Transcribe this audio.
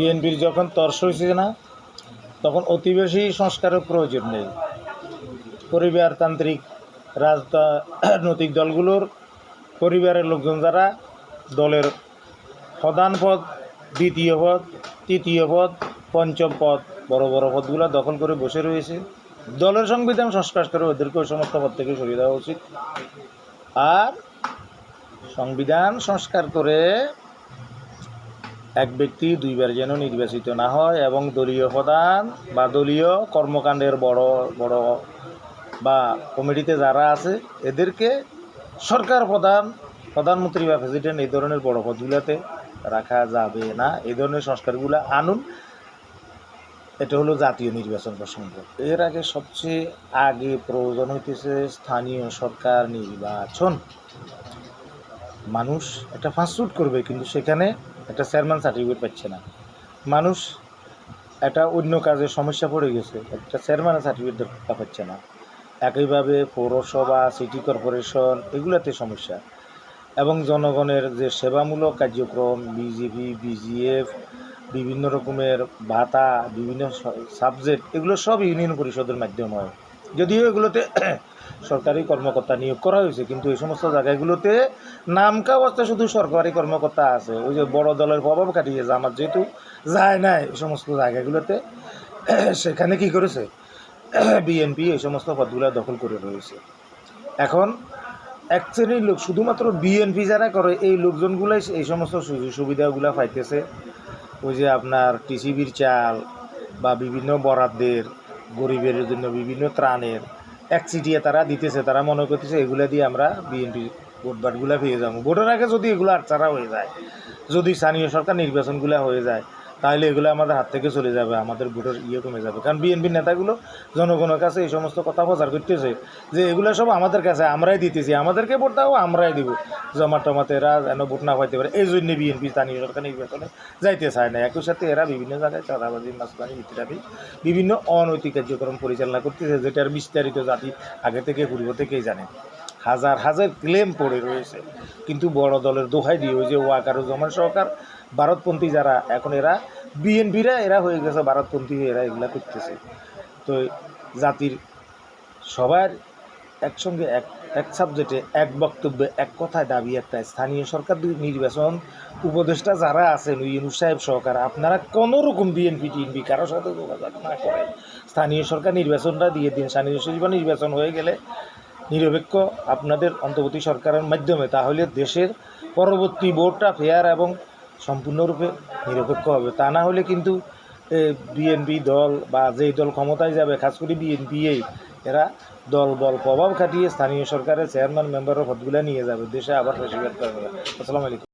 বিএনপির যখন তর্স হয়েছে না, তখন অতি বেশি সংস্কারের প্রয়োজন নেই। পরিবারতান্ত্রিক রাজনৈতিক দলগুলোর পরিবারের লোকজন যারা দলের প্রধান পদ, দ্বিতীয় পদ, তৃতীয় পদ, পঞ্চম পদ, বড় বড় পদগুলো দখল করে বসে রয়েছে। দলের সংবিধান সংস্কার করে ওদেরকে ওই সমস্ত পদ থেকে সরিয়ে দেওয়া উচিত। আর সংবিধান সংস্কার করে এক ব্যক্তি দুইবার যেন নির্বাচিত না হয় এবং দলীয় প্রধান বা দলীয় কর্মকাণ্ডের বড় বড় বা কমিটিতে যারা আছে, এদেরকে সরকার প্রধান, প্রধানমন্ত্রী বা প্রেসিডেন্ট এই ধরনের বড় পদগুলোতে রাখা যাবে না। এই ধরনের সংস্কারগুলো আনুন। এটা হলো জাতীয় নির্বাচন প্রসঙ্গ। এর আগে সবচেয়ে আগে প্রয়োজন হইতেছে স্থানীয় সরকার নির্বাচন। মানুষ একটা ফাস্টফুড করবে, কিন্তু সেখানে একটা চেয়ারম্যান সার্টিফিকেট পাচ্ছে না। মানুষ একটা অন্য কাজে সমস্যা পড়ে গেছে, একটা চেয়ারম্যানের সার্টিফিকেট পাচ্ছে না। একইভাবে পৌরসভা সিটি কর্পোরেশন এগুলোতে সমস্যা। এবং জনগণের যে সেবামূলক কার্যক্রম বিজেপি বিজিএফ বিভিন্ন রকমের ভাতা, বিভিন্ন সাবজেক্ট এগুলো সব ইউনিয়ন পরিষদের মাধ্যমে হয়। যদিও এগুলোতে সরকারি কর্মকর্তা নিয়োগ করা হয়েছে, কিন্তু এই সমস্ত জায়গাগুলোতে নামকা অবস্থা শুধু সরকারি কর্মকর্তা আছে। ওই যে বড় দলের প্রভাব কাটিয়েছে আমার যেহেতু যায় না এই সমস্ত জায়গাগুলোতে, সেখানে কি করেছে? বিএনপি এই সমস্ত পদগুলো দখল করে রয়েছে। এখন এক শ্রেণির লোক, শুধুমাত্র বিএনপি যারা করে, এই লোকজনগুলাই এই সমস্ত সুযোগ সুবিধাগুলো পাইতেছে। ওই যে আপনার টিসিবির চাল বা বিভিন্ন বরাদ্দের গরিবের জন্য বিভিন্ন ত্রাণের এক চিটিয়ে তারা দিতেছে, তারা মনে করতেছে, এগুলো দিয়ে আমরা বিএনপি ভোটবাটগুলো পেয়ে যাব। ভোটের আগে যদি এগুলো আটচারা হয়ে যায়, যদি স্থানীয় সরকার নির্বাচনগুলো হয়ে যায় তাহলে এগুলো আমাদের হাত থেকে চলে যাবে, আমাদের ভোটের ইয়ে কমে যাবে। কারণ বিএনপির নেতাগুলো জনগণের কাছে এই সমস্ত কথা প্রচার করতেছে, যে এগুলো সব আমাদের কাছে, আমরাই দিতেছি, আমাদেরকে ভোট দাও, আমরাই দিব। জমা টমাতে এরা যেন ভোট না পাইতে পারে, এই জন্য বিএনপি, স্থানীয় সরকার নির্বাচনে যাইতে চায় না। একই সাথে এরা বিভিন্ন জায়গায় চাঁদাবাজি মাছবাজি ইত্যাদি, বিভিন্ন অনৈতিক কার্যক্রম পরিচালনা করতেছে, যেটার বিস্তারিত জাতি আগে থেকে পূর্ব থেকেই জানে। হাজার হাজার ক্লেম পড়ে রয়েছে। কিন্তু বড় দলের দোহাই দিয়ে ওই যে ওয়াকারুজ্জামান সরকার, ভারতপন্থী যারা, এখন এরা, বিএনপিরা এরা হয়ে গেছে, ভারতপন্থী এরা এগুলা করতেছে। তো জাতির সবার একসঙ্গে এক এক সাবজেক্টে এক বক্তব্যে, এক কথায় দাবি একটা স্থানীয় সরকার নির্বাচন উপদেষ্টা যারা আছেন ইউনুস সাহেব সরকার আপনারা কোনো রকম বিএনপি, টিএনপি কারোর সাথে যোগাযোগ না করেন স্থানীয় সরকার নির্বাচনটা দিয়ে দিন। স্থানীয় সরকার নির্বাচন হয়ে গেলে নিরপেক্ষ আপনাদের অন্তর্বর্তী সরকারের মাধ্যমে, তাহলে দেশের পরবর্তী বোর্ডটা ফেয়ার এবং সম্পূর্ণরূপে নিরপেক্ষ হবে। তা না হলে কিন্তু বিএনপি দল বা যেই দল ক্ষমতায় যাবে, খাস করে বিএনপিএই এরা দল বল প্রভাব খাটিয়ে স্থানীয় সরকারের চেয়ারম্যান মেম্বারের পদগুলো নিয়ে যাবে। দেশে আবার ফেসিবাদ করবে আসসালামু আলাইকুম।